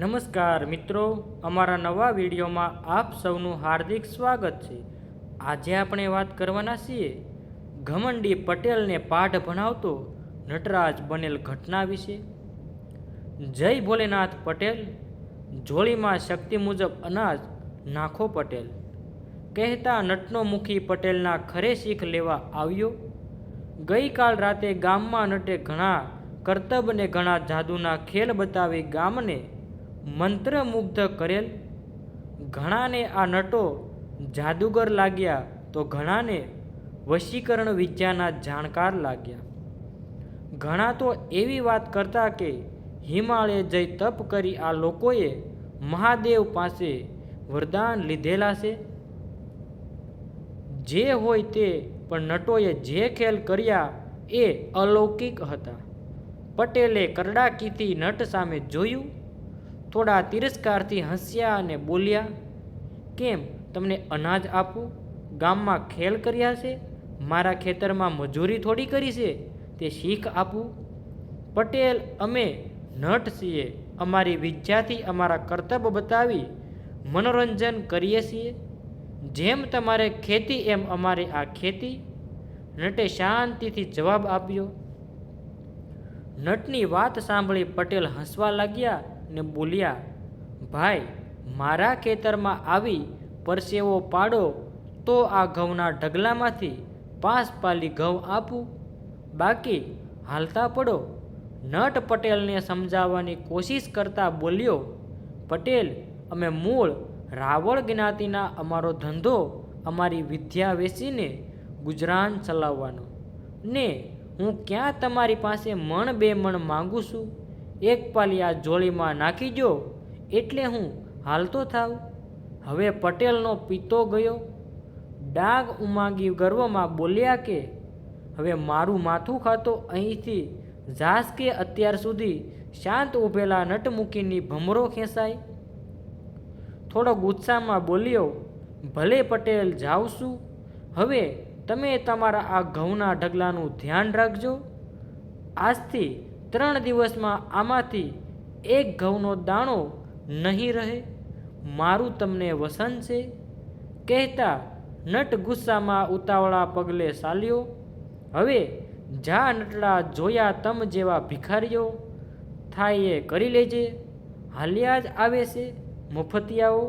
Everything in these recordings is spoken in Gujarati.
નમસ્કાર મિત્રો, અમારા નવા વિડીયોમાં આપ સૌનું હાર્દિક સ્વાગત છે. આજે આપણે વાત કરવાના છીએ, ઘમંડી પટેલને પાઠ ભણાવતો નટરાજ બનેલ ઘટના વિશે. જય ભોલેનાથ પટેલ જોળીમાં શક્તિ મુજબ અનાજ નાખો પટેલ. કહેતા નટનો મુખી પટેલના ખરે શીખ લેવા આવ્યો. ગઈકાલ રાતે ગામમાં નટે ઘણા કરતબ ઘણા જાદુના ખેલ બતાવી ગામને મંત્રમુગ્ધ કરેલ. ઘણાને આ નટો જાદુગર લાગ્યા તો ઘણાને વશીકરણ વિદ્યાના જાણકાર લાગ્યા. ઘણા તો એવી વાત કરતા કે હિમાલય જઈ તપ કરી આ લોકોએ મહાદેવ પાસે વરદાન લીધેલા છે. જે હોય તે પણ નટોએ જે ખેલ કર્યા એ અલૌકિક હતા. પટેલે કરડાકીથી નટ સામે જોયું થોડા તિરસ્કારથી હસ્યા અને બોલ્યા, કેમ તમને અનાજ આપું ગામમાં ખેલ કર્યા છે? મારા ખેતરમાં મજૂરી થોડી કરી છે? તે શીખ આપું પટેલ, અમે નટ છીએ. અમારી વિદ્યાથી અમારા કર્તવ્ય બતાવી મનોરંજન કરીએ છીએ. જેમ તમારે ખેતી, એમ અમારી આ ખેતી. નટે શાંતિથી જવાબ આપ્યો. નટની વાત સાંભળી પટેલ હસવા લાગ્યા ને બોલ્યા, ભાઈ, મારા ખેતરમાં આવી પરસેવો પાડો તો આ ઘઉંના ઢગલામાંથી પાંચ પાલી ઘઉં આપું. બાકી હાલતા પડો. નટ પટેલને સમજાવવાની કોશિશ કરતા બોલ્યો, પટેલ, અમે મૂળ રાવળ જ્ઞાતિના અમારો ધંધો અમારી વિદ્યા વેચીને ગુજરાન ચલાવવાનો. ને હું ક્યાં તમારી પાસે મણ બે મણ માંગુ છું? એક પાલી આ જોળીમાં નાખી જો એટલે હું હાલતો થાવ. હવે પટેલનો પિત્તો ગયો. ડાગ ઉમાગી ગર્વમાં બોલ્યા કે, હવે મારું માથું ખાતો અહીંથી ઝાસ કે અત્યાર સુધી શાંત ઊભેલા નટમુખીની ભમરો ખેંચાય. થોડો ગુસ્સામાં બોલ્યો, ભલે પટેલ, જાઉં છું. હવે તમે તમારા આ ઘઉંના ઢગલાનું ધ્યાન રાખજો. આજથી ત્રણ દિવસમાં આમાંથી એક ઘઉંનો દાણો નહીં રહે, મારું તમને વસન છે. કહેતા નટ ગુસ્સામાં ઉતાવળા પગલે ચાલ્યો, હવે જા નટડા જોયા તમ જેવા ભિખારીઓ થાય એ કરી લેજે. હાલ્યા જ આવે છે, મફતિયાઓ.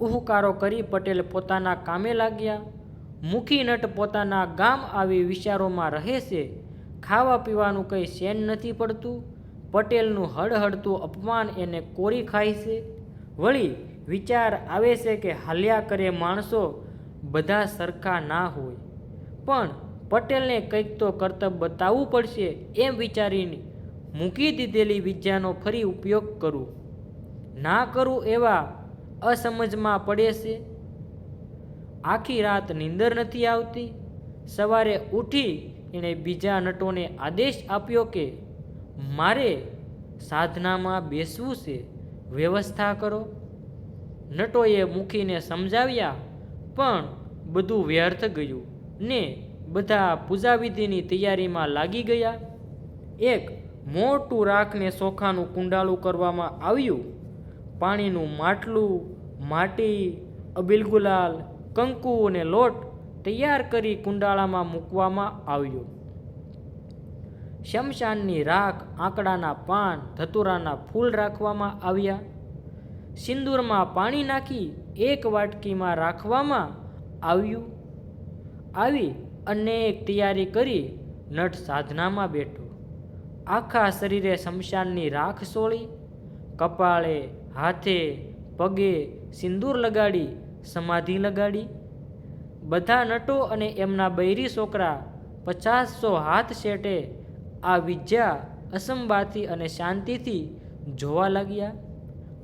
ઉહુકારો કરી પટેલ પોતાના કામે લાગ્યા. મુખી નટ પોતાના ગામ આવી વિચારોમાં રહે છે. ખાવા પીવાનું કંઈ શેન નથી પડતું. પટેલનું હળહળતું અપમાન એને કોરી ખાય છે. વળી વિચાર આવે છે કે હાલ્યા કરે માણસો બધા સરખા ના હોય. પણ પટેલને કંઈક તો કર્તવ્ય બતાવવું પડશે એમ વિચારીને મૂકી દીધેલી વિદ્યાનો ફરી ઉપયોગ કરું. ના કરું એવા અસમજમાં પડે છે. આખી રાત નીંદર નથી આવતી? સવારે ઉઠી એણે બીજા નટોને આદેશ આપ્યો કે, મારે સાધનામાં બેસવું છે, વ્યવસ્થા કરો. નટોએ મૂકીને સમજાવ્યા, પણ બધું વ્યર્થ ગયું ને બધા પૂજાવિધિની તૈયારીમાં લાગી ગયા. એક મોટું રાખને સોખાનું કુંડાળું કરવામાં આવ્યું. પાણીનું માટલું, માટી અબીલ ગુલાલ કંકુ અને લોટ તૈયાર કરી કુંડાળામાં મૂકવામાં આવ્યો. શમશાનની રાખ, આંકડાના પાન, ધતુરાના ફૂલ રાખવામાં આવ્યા. સિંદૂરમાં પાણી નાખી એક વાટકીમાં રાખવામાં આવ્યું. આવી અનેક તૈયારી કરી નટ સાધનામાં બેઠો. આખા શરીરે શમશાનની રાખ સોળી. કપાળે, હાથે, પગે સિંદૂર લગાડી સમાધિ લગાડી. બધા નટો અને એમના બૈરી છોકરા પચાસસો હાથ શેટે આ વિદ્યા અસંબાથી અને શાંતિથી જોવા લાગ્યા.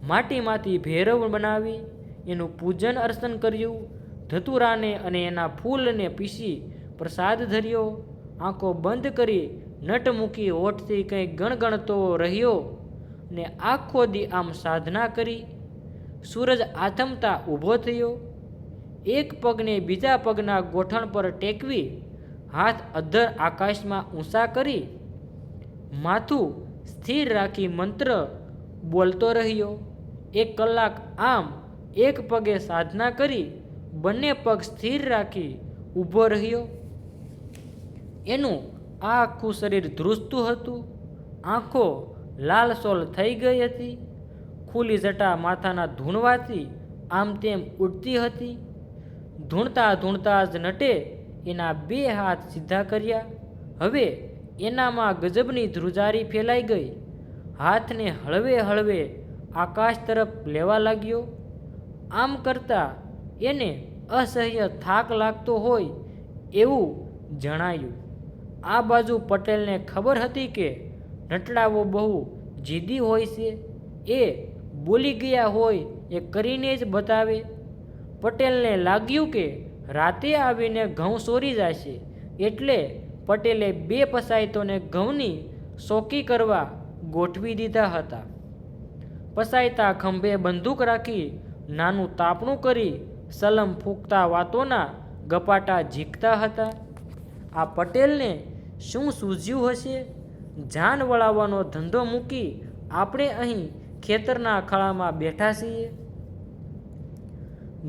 માટીમાંથી ભૈરવ બનાવી એનું પૂજન અર્ચન કર્યું. ધતુરાને અને એના ફૂલને પીસી પ્રસાદ ધર્યો. આંખો બંધ કરી નટ મૂકી હોઠથી કંઈ ગણગણતો રહ્યો ને આખો દી આમ સાધના કરી. સૂરજ આથમતા ઊભો થયો. એક પગને બીજા પગના ગોઠણ પર ટેકવી હાથ અધ્ધર આકાશમાં ઊંચા કરી માથું સ્થિર રાખી મંત્ર બોલતો રહ્યો. એક કલાક આમ એક પગે સાધના કરી બંને પગ સ્થિર રાખી ઊભો રહ્યો. એનું આ આખું શરીર ધ્રુજતું હતું. આંખો લાલસોલ થઈ ગઈ હતી. ખુલ્લી જટા માથાના ધૂણવાથી આમ તેમ ઉડતી હતી. ધૂણતા ધૂણતા જ નટે એના બે હાથ સીધા કર્યા. હવે એનામાં ગજબની ધ્રુજારી ફેલાઈ ગઈ. હાથને હળવે હળવે આકાશ તરફ લેવા લાગ્યો. આમ કરતા એને અસહ્ય થાક લાગતો હોય એવું જણાયું. આ બાજુ પટેલને ખબર હતી કે નટલાવો બહુ જીદી હોય છે. એ બોલી ગયા હોય એ કરીને જ બતાવે. પટેલને લાગ્યું કે રાતે આવીને ઘઉં સોરી જશે એટલે પટેલે બે પસાયતોને ઘઉંની શોકી કરવા ગોઠવી દીધા હતા. પસાયતા ખંભે બંદૂક રાખી નાનું તાપણું કરી સલમ ફૂંકતા વાતોના ગપાટા ઝીકતા હતા. આ પટેલને શું સૂઝ્યું હશે? જાન વળાવવાનો ધંધો મૂકી આપણે અહીં ખેતરના અખાડામાં બેઠા છીએ.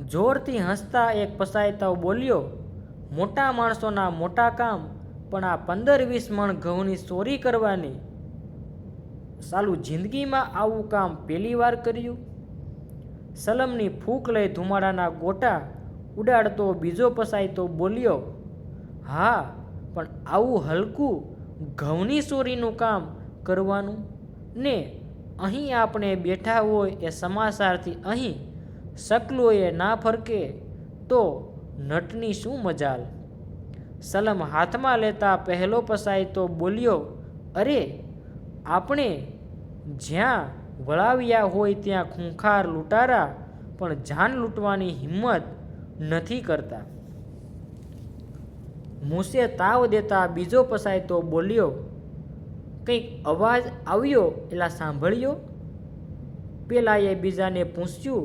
જોરથી હસતા એક પસાયતાઓ બોલ્યો, મોટા માણસોના મોટા કામ, પણ આ પંદર વીસ મણ ઘઉંની ચોરી કરવાની. સાલું જિંદગીમાં આવું કામ પહેલી વાર કર્યું? સલમની ફૂંક લઈ ધુમાડાના ગોટા ઉડાડતો બીજો પસાયતો બોલ્યો, હા, પણ આવું હલકું ઘઉંની ચોરીનું કામ કરવાનું? ને અહીં આપણે બેઠા હોય એ સમાચારથી અહીં શકલોએ ના ફરકે તો નટની શું મજાલ? સલમ હાથમાં લેતા પહેલો પસાય તો બોલ્યો, અરે, આપણે જ્યાં વળાવ્યા હોય ત્યાં ખૂંખાર લૂંટારા, પણ જાન લૂંટવાની હિંમત નથી કરતા. મૂસે તાવ દેતા બીજો પસાય તો બોલ્યો કંઈક અવાજ આવ્યો એલા સાંભળ્યો? પેલાએ બીજાને પૂછ્યું,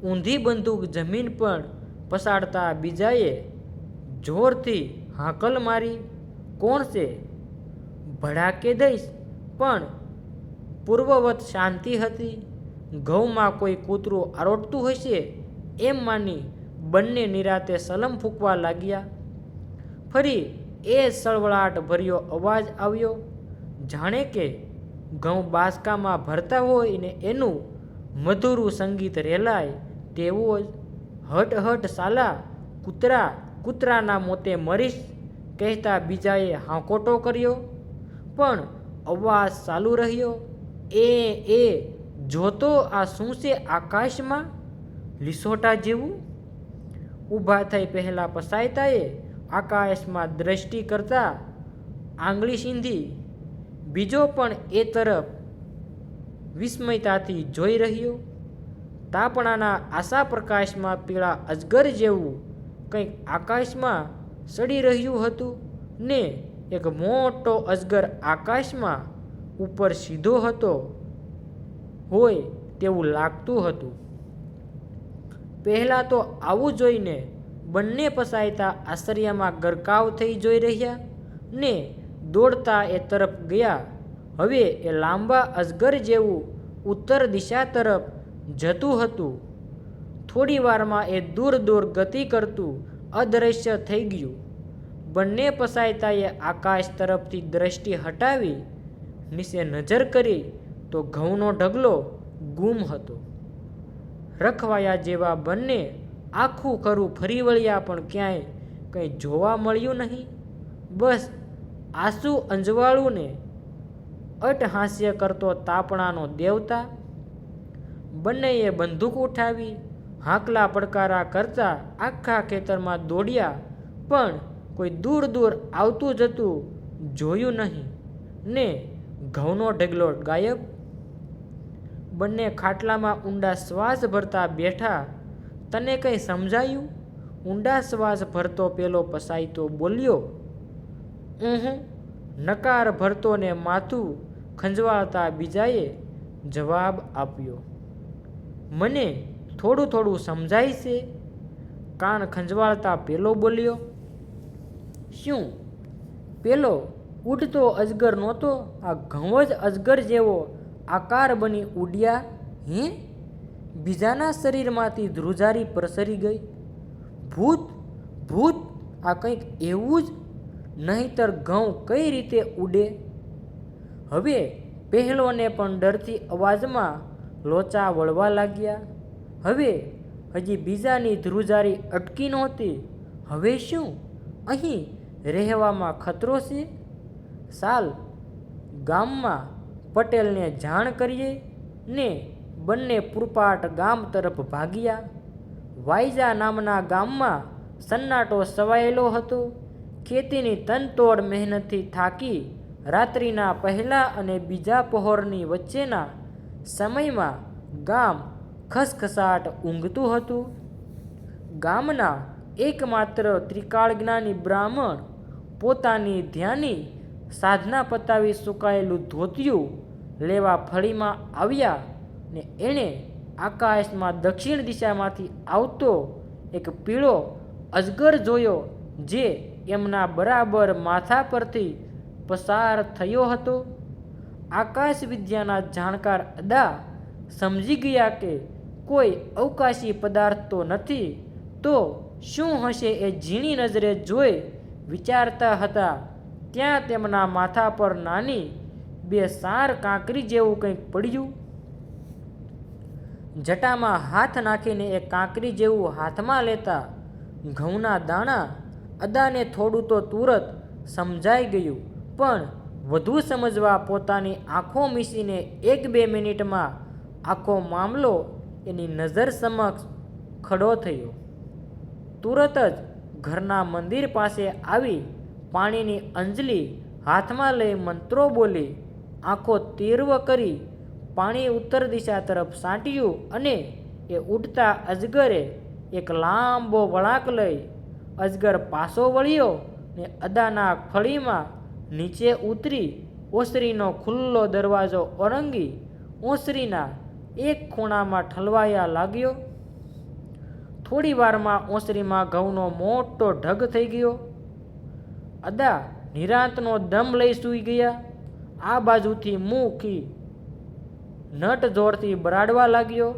ઊંધી બંદૂક જમીન પર પસાડતા બીજાએ જોરથી હાંકલ મારી? કોણ છે? ભડાકે દઈશ, પણ પૂર્વવત શાંતિ હતી. ઘઉંમાં કોઈ કૂતરું આરોટતું હશે એમ માની બંને નિરાતે સલમ ફૂંકવા લાગ્યા. ફરી એ સળવળાટ ભર્યો અવાજ આવ્યો જાણે કે ઘઉં બાસકામાં ભરતા હોય ને એનું મધુરું સંગીત રેલાય, તેવો જ હટ હટ સાલા કૂતરા કૂતરાના મોતે મરીશ કહેતા બીજાએ હાંકોટો કર્યો. પણ અવાજ ચાલુ રહ્યો. એ એ, જોતો આ શું છે આકાશમાં? લિસોટા જેવું? ઊભા થઈ પહેલાં પસાયતાએ આકાશમાં દ્રષ્ટિ કરતા આંગળી સીંધી બીજો પણ એ તરફ વિસ્મયતાથી જોઈ રહ્યો, તાપણાના આશા પ્રકાશમાં પીળા અજગર જેવું કંઈક આકાશમાં સડી રહ્યું હતું ને એક મોટો અજગર આકાશમાં ઉપર સીધો હતો હોય તેવું લાગતું હતું. પહેલાં તો આવું જોઈને બંને પસાયતા આશ્ચર્યમાં ગરકાવ થઈ જોઈ રહ્યા ને દોડતા એ તરફ ગયા હવે એ લાંબા અજગર જેવું ઉત્તર દિશા તરફ જતું હતું. થોડી વારમાં એ દૂર દૂર ગતિ કરતું અદૃશ્ય થઈ ગયું. બંને પસાયતાએ આકાશ તરફથી દ્રષ્ટિ હટાવી નીચે નજર કરી તો ઘઉંનો ઢગલો ગુમ હતો. રખવાયા જેવા બંને આખું ખરું ફરી વળ્યા પણ ક્યાંય કંઈ જોવા મળ્યું નહીં. બસ આંસુ અંજવાળું ને અટહાસ્ય કરતો તાપણાનો દેવતા. બંનેએ બંદૂક ઉઠાવી, હાંકલા પડકારા કરતા આખા ખેતરમાં દોડ્યા, પણ કોઈ દૂર દૂર આવતું જતું જોયું નહીં. ને ઘઉંનો ઢગલો ગાયબ. બંને ખાટલામાં ઊંડા શ્વાસ ભરતા બેઠા. તને કંઈ સમજાયું? ઊંડા શ્વાસ ભરતો પેલો પસાયતો બોલ્યો ઊહ નકાર ભરતો ને માથું ખંજવાળતા બીજાએ જવાબ આપ્યો. મને થોડું થોડું સમજાય છે? કાન ખંજવાળતા પેલો બોલ્યો. શું? પેલો ઉડતો અજગર નહોતો? આ ઘઉં જ અજગર જેવો આકાર બની ઉડ્યા? હે? બીજાના શરીરમાંથી ધ્રુજારી પ્રસરી ગઈ. ભૂત ભૂત, આ કંઈક એવું જ? નહીતર ઘઉં કઈ રીતે ઉડે? હવે પહેલોને પણ ડરથી અવાજમાં લોચા વળવા લાગ્યા. હવે હજી બીજાની ધ્રુજારી અટકી નહોતી. હવે શું? અહીં રહેવામાં ખતરો છે? સાલ, ગામમાં પટેલને જાણ કરીએ ને બંને પૂરપાટ ગામ તરફ ભાગ્યા. વાઈજા નામના ગામમાં સન્નાટો સવાયેલો હતો. ખેતીની તનતોડ મહેનતથી થાકી રાત્રિના પહેલા અને બીજા પહોરની વચ્ચેના સમયમાં ગામ ખસખસાટ ઊંઘતું હતું. ગામના એકમાત્ર ત્રિકાળ જ્ઞાની બ્રાહ્મણ પોતાની ધ્યાની સાધના પતાવી સુકાયેલું ધોતિયું લેવા ફળીમાં આવ્યા ને એણે આકાશમાં દક્ષિણ દિશામાંથી આવતો એક પીળો અજગર જોયો જે એમના બરાબર માથા પરથી પસાર થયો હતો. આકાશ વિદ્યાના જાણકાર અદા સમજી ગયા કે કોઈ અવકાશી પદાર્થ તો નથી, તો શું હશે એ ઝીણી નજરે જોઈ વિચારતા હતા. ત્યાં તેમના માથા પર નાની બે સાર કાંકરી જેવું કંઈક પડ્યું. જટામાં હાથ નાખીને એ કાંકરી જેવું હાથમાં લેતા ઘઉંના દાણા અદાને થોડું તો તુરત સમજાઈ ગયું. પણ વધુ સમજવા પોતાની આંખો મીસીને એક બે મિનિટમાં આખો મામલો એની નજર સમક્ષ ખડો થયો. તુરત જ ઘરના મંદિર પાસે આવી પાણીની અંજલી હાથમાં લઈ મંત્રો બોલી આંખો તીર્વ કરી પાણી ઉત્તર દિશા તરફ સાંટ્યું અને એ ઉડતા અજગરે એક લાંબો વળાંક લઈ અજગર પાછો વળ્યો ને અદાના ફળીમાં નીચે ઉતરી ઓસરીનો ખુલ્લો દરવાજો ઓરંગી ઓસરીના એક ખૂણામાં ઠલવાયા લાગ્યો. થોડી વારમાં ઓસરીમાં ઘઉંનો મોટો ઢગ થઈ ગયો. અદા નિરાંતનો દમ લઈ સૂઈ ગયા. આ બાજુથી મૂકી નટ જોરથી બરાડવા લાગ્યો.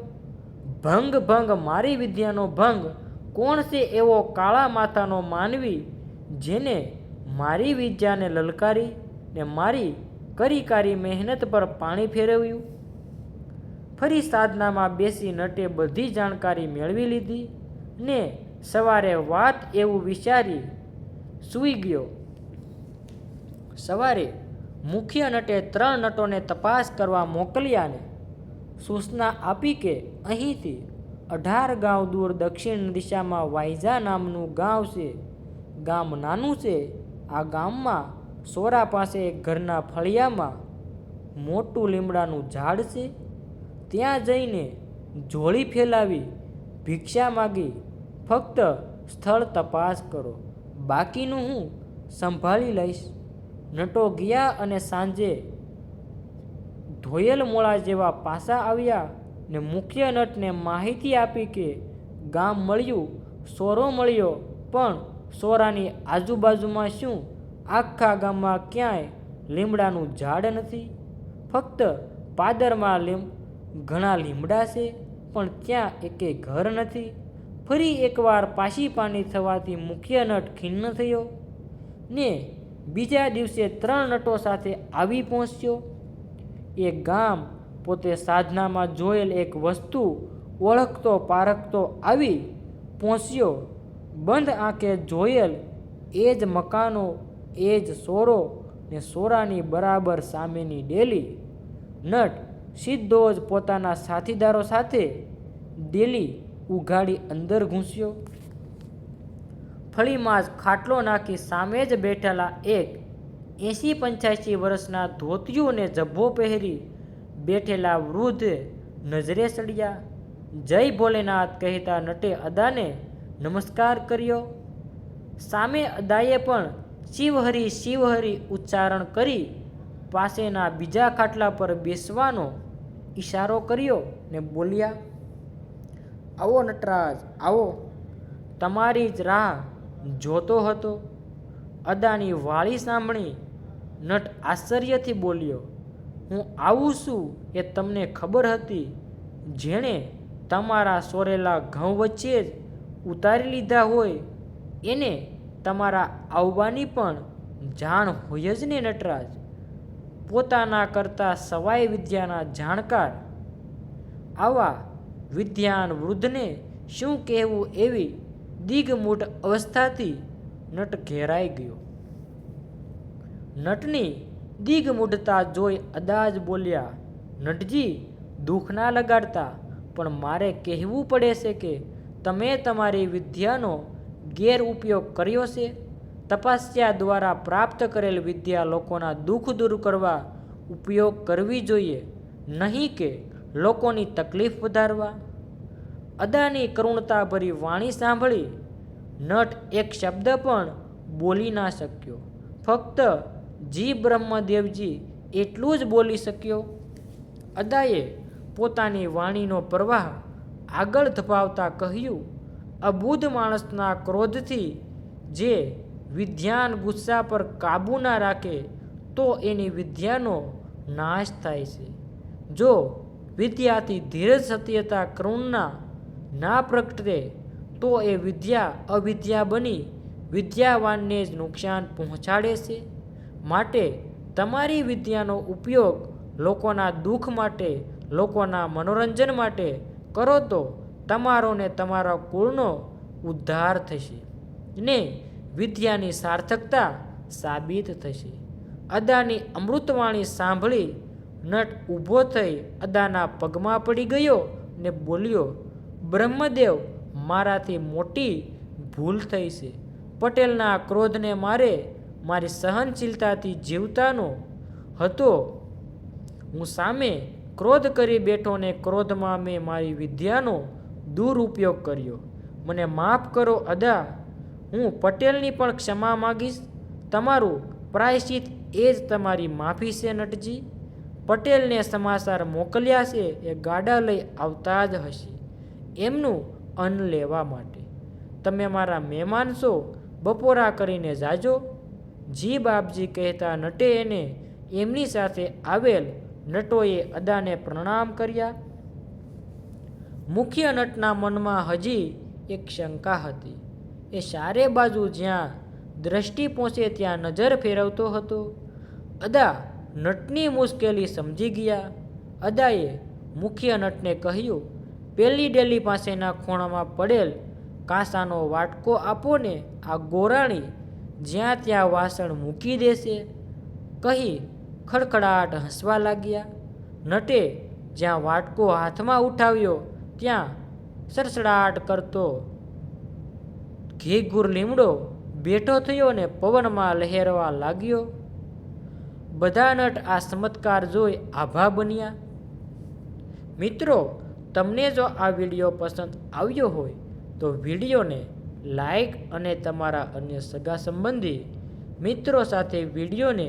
ભંગ ભંગ મારી વિદ્યાનો ભંગ કોણ છે એવો કાળા માથાનો માનવી જેને મારી વિદ્યાને લલકારી ને મારી કરી કારી મહેનત પર પાણી ફેરવ્યું. ફરી સાધનામાં બેસી નટે બધી જાણકારી મેળવી લીધી ને સવારે વાત એવું વિચારી સૂઈ ગયો. સવારે મુખ્ય નટે ત્રણ નટોને તપાસ કરવા મોકલ્યાને સૂચના આપી કે અહીંથી અઢાર ગાંવ દૂર દક્ષિણ દિશામાં વાઇઝા નામનું ગામ છે. ગામ નાનું છે. આ ગામમાં સોરા પાસે એક ઘરના ફળિયામાં મોટું લીમડાનું ઝાડ છે. ત્યાં જઈને જોળી ફેલાવી ભિક્ષા માગી, ફક્ત સ્થળ તપાસ કરો. બાકીનું હું સંભાળી લઈશ. નટો ગયા અને સાંજે ધોયેલ મોળા જેવા પાસા આવ્યા ને મુખ્ય નટને માહિતી આપી કે ગામ મળ્યું, સોરો મળ્યો, પણ સોરાની આજુબાજુમાં શું? આખા ગામમાં ક્યાંય લીમડાનું ઝાડ નથી? ફક્ત પાદરમાં લીમ, ઘણા લીમડા છે, પણ ત્યાં એકે ઘર નથી? ફરી એકવાર પાછી પાણી થવાથી મુખ્ય નટ ખિન્ન થયો. ને બીજા દિવસે ત્રણ નટો સાથે આવી પહોંચ્યો. એ ગામ પોતે સાધનામાં જોયેલ એક વસ્તુ ઓળખતો પારખતો આવી પહોંચ્યો. બંધ આંખે જોયેલ એ જ મકાનો, એ જ સોરો ને સોરાની બરાબર સામેની ડેલી. નટ સીધો જ પોતાના સાથીદારો સાથે ડેલી ઉઘાડી અંદર ઘૂસ્યો. ફળીમાં જ ખાટલો નાખી સામે જ બેઠેલા એક એંસી પંચ્યાસી વર્ષના ધોતિયુને જભ્ભો પહેરી બેઠેલા વૃદ્ધ નજરે ચડ્યા જય ભોલેનાથ કહેતા નટે અદાને નમસ્કાર કર્યો. સામે અદાએ પણ શિવહરી શિવહરી ઉચ્ચારણ કરી પાસેના બીજા ખાટલા પર બેસવાનો ઈશારો કર્યો ને બોલ્યા, આવો નટરાજ, આવો. તમારી જ રાહ જોતો હતો. અદાની વાળી સાંભળી નટ આશ્ચર્યથી બોલ્યો, હું આવું છું એ તમને ખબર હતી જેણે તમારા સોરેલા ઘઉં વચ્ચે જ ઉતારી લીધા હોય, એને તમારા આવવાની પણ જાણ હોય જ ને નટરાજ. પોતાના કરતાં સવાઈ વિદ્યાના જાણકાર. આવા વિદ્યાન વૃદ્ધને શું કહેવું એવી દિગમૂઢ અવસ્થાથી નટ ઘેરાઈ ગયો. નટની દિગમૂઢતા જોઈ અદાજ બોલ્યા, નટજી, દુઃખ ના લગાડતા, પણ મારે કહેવું પડે છે કે તમે તમારી વિદ્યાનો ગેરઉપયોગ કર્યો છે? તપસ્યા દ્વારા પ્રાપ્ત કરેલ વિદ્યા લોકોના દુઃખ દૂર કરવા ઉપયોગ કરવી જોઈએ, નહીં કે લોકોની તકલીફ વધારવા? અદાની કરુણતાભરી વાણી સાંભળી નટ એક શબ્દ પણ બોલી ના શક્યો. ફક્ત જી બ્રહ્મદેવજી એટલું જ બોલી શક્યો. અદાએ પોતાની વાણીનો પ્રવાહ આગળ ધપાવતા કહ્યું અબુધ માણસના ક્રોધથી જે વિદ્યાન ગુસ્સા પર કાબૂ ના રાખે, તો એની વિદ્યાનો નાશ થાય છે. જો વિદ્યાથી ધીરજ, સત્યતા કરુણના ના પ્રગટે, તો એ વિદ્યા અવિદ્યા બની વિદ્યાવાનને જ નુકસાન પહોંચાડે છે. માટે તમારી વિદ્યાનો ઉપયોગ લોકોના દુઃખ માટે, લોકોના મનોરંજન માટે કરો તો તમારો ને તમારા કુળનો ઉદ્ધાર થશે ને વિદ્યાની સાર્થકતા સાબિત થશે. અદાની અમૃતવાણી સાંભળી નટ ઊભો થઈ અદાના પગમાં પડી ગયો ને બોલ્યો, બ્રહ્મદેવ, મારાથી મોટી ભૂલ થઈ છે. પટેલના ક્રોધને મારે મારી સહનશીલતાથી જીવતાનો હતો. હું સામે ક્રોધ કરી બેઠો ને ક્રોધમાં મેં મારી વિદ્યાનો દુરુપયોગ કર્યો. મને માફ કરો અદા, હું પટેલની પણ ક્ષમા માગીશ. તમારું પ્રાયશ્ચિત એ જ તમારી માફી છે, નટજી. પટેલને સમાચાર મોકલ્યા છે, એ ગાડા લઈ આવતા જ હશે, એમનું અન્ન લેવા માટે. તમે મારા મહેમાન છો, બપોરા કરીને જાજો. જી બાપજી કહેતા નટે એને એમની સાથે આવેલ નટોએ અદાને પ્રણામ કર્યા. મુખ્ય નટના મનમાં હજી એક શંકા હતી. એ ચારે બાજુ જ્યાં દ્રષ્ટિ પહોંચે ત્યાં નજર ફેરવતો હતો. અદા નટની મુશ્કેલી સમજી ગયા. અદાએ મુખ્ય નટને કહ્યું, પેલી ડેલી પાસેના ખૂણામાં પડેલ કાંસાનો વાટકો આપો ને, આ ગોરાણી જ્યાં ત્યાં વાસણ મૂકી દેશે. કહી ખડખડાટ હસવા લાગ્યા. નટે જ્યાં વાટકો હાથમાં ઉઠાવ્યો, ત્યાં સરસડાટ કરતો ઘીઘુર લીમડો બેઠો થયો ને પવનમાં લહેરવા લાગ્યો. બધા નટ આ ચમત્કાર જોઈ આભા બન્યા. મિત્રો, તમને જો આ વીડિયો પસંદ આવ્યો હોય, તો વિડીયોને લાઈક અને તમારા અન્ય સગા સંબંધી મિત્રો સાથે વિડીયોને